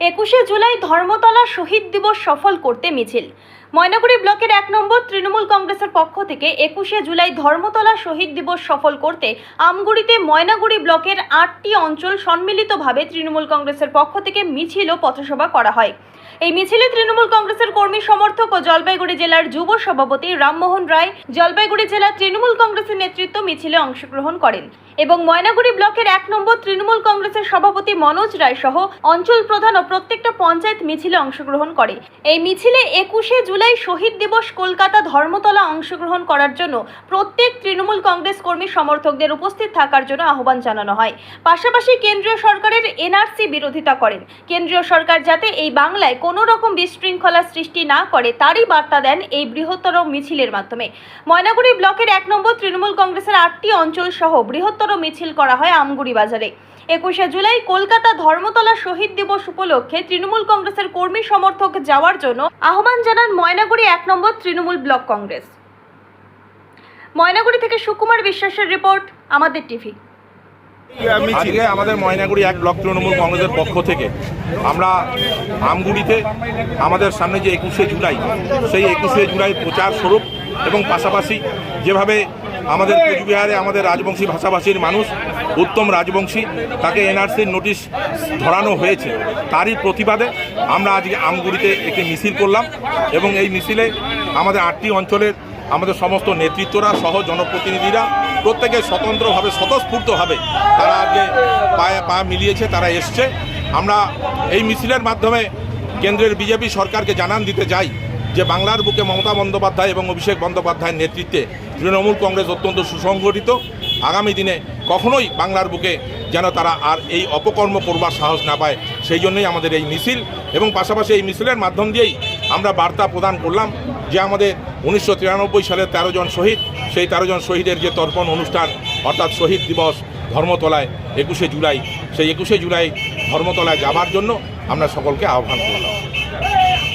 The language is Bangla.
একুশে জুলাই ধর্মতলা শহীদ দিবস সফল করতে মিছিল। ময়নাগুড়ি ব্লকের এক নম্বর তৃণমূল কংগ্রেসের পক্ষ থেকে একুশে জুলাই ধর্মতলা শহীদ দিবস সফল করতে আমগুড়িতে ময়নাগুড়ি ব্লকের আটটি অঞ্চল সম্মিলিতভাবে তৃণমূল কংগ্রেসের পক্ষ থেকে মিছিল ও পথসভা করা হয়। এই মিছিলে তৃণমূল কংগ্রেসের কর্মী সমর্থক ও জলপাইগুড়ি জেলার যুব সভাপতি রামমোহন রায় জলপাইগুড়ি জেলার তৃণমূল কংগ্রেসের নেতৃত্ব মিছিলে অংশগ্রহণ করেন এবং ময়নাগুড়ি ব্লকের এক নম্বর তৃণমূল কংগ্রেসের সভাপতি মনোজ রায় সহ অঞ্চল প্রধান ও প্রত্যেকটা পঞ্চায়েত মিছিলে অংশগ্রহণ করে। এই মিছিলে একুশে জুলাই শহীদ দিবস কলকাতা ধর্মতলা অংশগ্রহণ করার জন্য প্রত্যেক তৃণমূল কংগ্রেস কর্মী সমর্থকদের উপস্থিত থাকার জন্য আহ্বান জানানো হয়। পাশাপাশি কেন্দ্রীয় সরকারের এনআরসি বিরোধিতা করেন। কেন্দ্রীয় সরকার যাতে এই বাংলায় কোনো রকম বিশৃঙ্খলা সৃষ্টি না করে, তারই বার্তা দেন এই বৃহত্তর মিছিলের মাধ্যমে। ময়নাগুড়ি ব্লকের এক নম্বর তৃণমূল কংগ্রেসের আটটি অঞ্চল সহ বৃহত্তর মিছিল করা হয় আমগুড়ি বাজারে। একুশে জুলাই কলকাতা ধর্মতলা শহীদ দিবস উপলক্ষে তৃণমূল কংগ্রেসের কর্মী সমর্থক যাওয়ার জন্য আহ্বান জানান ময়নাগুড়ি এক নম্বর তৃণমূল ব্লক কংগ্রেস। ময়নাগুড়ি থেকে সুকুমার বিশ্বাসের রিপোর্ট আমাদের টিভি। আজকে আমাদের ময়নাগুড়ি এক ব্লক তৃণমূল কংগ্রেসের পক্ষ থেকে আমরা আমগুড়িতে আমাদের সামনে যে একুশে জুলাই সেই একুশে জুলাই প্রচার স্বরূপ এবং পাশাপাশি যেভাবে আমাদের কোচবিহারে আমাদের রাজবংশী ভাষাভাষীর মানুষ, উত্তম রাজবংশী, তাকে এনআরসির নোটিশ ধরানো হয়েছে। তারই প্রতিবাদে আমরা আজকে আমগুড়িতে একটি মিছিল করলাম এবং এই মিছিলে আমাদের আটটি অঞ্চলের আমাদের সমস্ত নেতৃত্বরা, সহ জনপ্রতিনিধিরা, প্রত্যেকে স্বতন্ত্রভাবে, স্বতঃস্ফূর্তভাবে তারা আজকে পায়ে পা মিলিয়েছে, তারা এসছে। আমরা এই মিছিলের মাধ্যমে কেন্দ্রের বিজেপি সরকারকে জানান দিতে চাই। যে বাংলার বুকে মমতা বন্দ্যোপাধ্যায় এবং অভিষেক বন্দ্যোপাধ্যায়ের নেতৃত্বে তৃণমূল কংগ্রেস অত্যন্ত সুসংগঠিত, আগামী দিনে কখনোই বাংলার বুকে যেন তারা আর এই অপকর্ম করবার সাহস না পায়। সেই জন্যই আমাদের এই মিছিল এবং পাশাপাশি এই মিছিলের মাধ্যম দিয়েই আমরা বার্তা প্রদান করলাম যে আমাদের উনিশশো তিরানব্বই সালের তেরো জন শহীদ, সেই তেরো জন শহীদের যে তর্পণ অনুষ্ঠান, অর্থাৎ শহীদ দিবস ধর্মতলায় একুশে জুলাই, সেই একুশে জুলাই ধর্মতলায় যাবার জন্য আমরা সকলকে আহ্বান করলাম